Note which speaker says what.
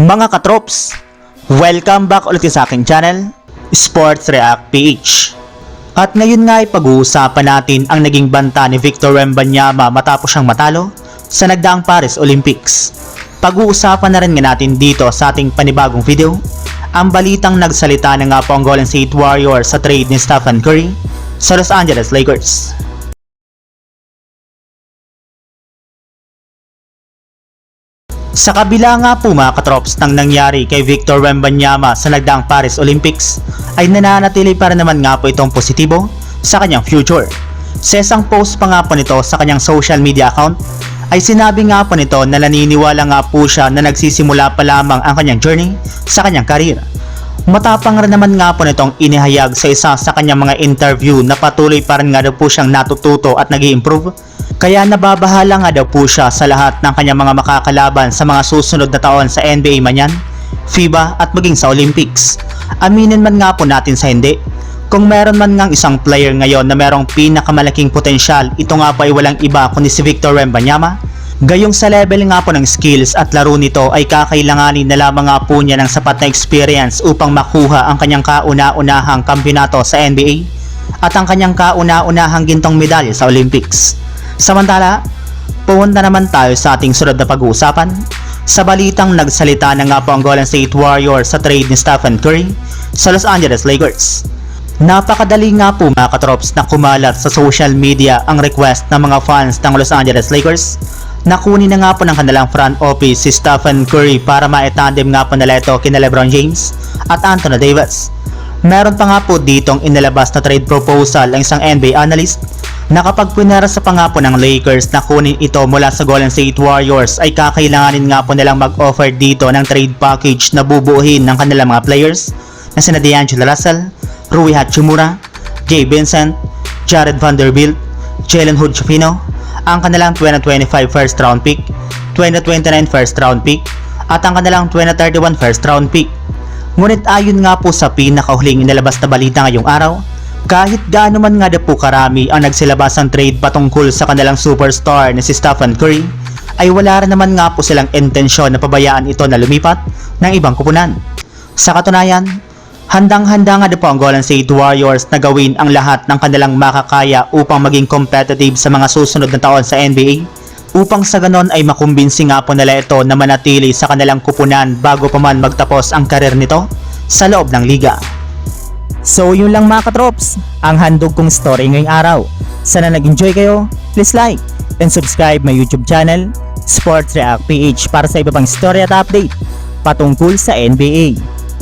Speaker 1: Mga katrops, welcome back ulit sa aking channel, Sports React PH. At ngayon nga ay pag-uusapan natin ang naging banta ni Victor Wembanyama matapos siyang matalo sa nagdaang Paris Olympics. Pag-uusapan na rin nga natin dito sa ating panibagong video, ang balitang nagsalita na nga po ang Golden State Warriors sa trade ni Stephen Curry sa Los Angeles Lakers. Sa kabila nga po mga katrops ng nangyari kay Victor Wembanyama sa nagdaang Paris Olympics, ay nananatili pa rin naman nga po itong positibo sa kanyang future. Sa isang post pa nga po nito sa kanyang social media account, ay sinabi nga po nito na naniniwala nga po siya na nagsisimula pa lamang ang kanyang journey sa kanyang karir. Matapang rin naman nga po nitong inihayag sa isa sa kanyang mga interview na patuloy pa rin nga daw po siyang natututo at nag improve kaya nababahala nga daw po siya sa lahat ng kanyang mga makakalaban sa mga susunod na taon sa NBA man yan, FIBA at maging sa Olympics. Aminin man nga po natin sa hindi, kung meron man ngang isang player ngayon na merong pinakamalaking potensyal, ito nga po ay walang iba kundi si Victor Wembanyama. Gayong sa level nga po ng skills at laro nito ay kakailanganin na lamang nga po niya ng sapat na experience upang makuha ang kanyang kauna-unahang kampiyonato sa NBA at ang kanyang kauna-unahang gintong medalya sa Olympics. Samantala, pumunta naman tayo sa ating sunod na pag-uusapan. Sa balitang nagsalita na nga po ang Golden State Warriors sa trade ni Stephen Curry sa Los Angeles Lakers. Napakadali nga po mga katrops na kumalat sa social media ang request ng mga fans ng Los Angeles Lakers na na nga po ng kanilang front office si Stephen Curry para maitandem nga po nila ito kina Lebron James at Anthony Davis. Meron pa nga po ditong inilabas na trade proposal ang isang NBA analyst na kapag pinarasa pa nga po ng Lakers na kunin ito mula sa Golden State Warriors ay kakailanganin nga po nilang mag-offer dito ng trade package na bubuuhin ng kanilang mga players na sina D'Angelo Russell, Rui Hachimura, Jay Vincent, Jared Vanderbilt, Jalen Hood-Schifino, ang kanilang 2025 first round pick, 2029 first round pick, at ang kanilang 2031 first round pick. Ngunit ayon nga po sa pinakahuling inilabas na balita ngayong araw, kahit gaano man nga po karami ang nagsilabas ng trade patungkol sa kanilang superstar na si Stephen Curry, ay wala rin naman nga po silang intensyon na pabayaan ito na lumipat ng ibang kupunan. Sa katunayan, handang-handa nga po ang Golden State Warriors na gawin ang lahat ng kanilang makakaya upang maging competitive sa mga susunod na taon sa NBA upang sa ganon ay makumbinsi nga po nila ito na manatili sa kanilang kupunan bago pa man magtapos ang karir nito sa loob ng liga. So yun lang mga katrops, ang handog kong story ngayong araw. Sana nag-enjoy kayo, please like and subscribe my YouTube channel, Sports React PH para sa iba pang story at update patungkol sa NBA.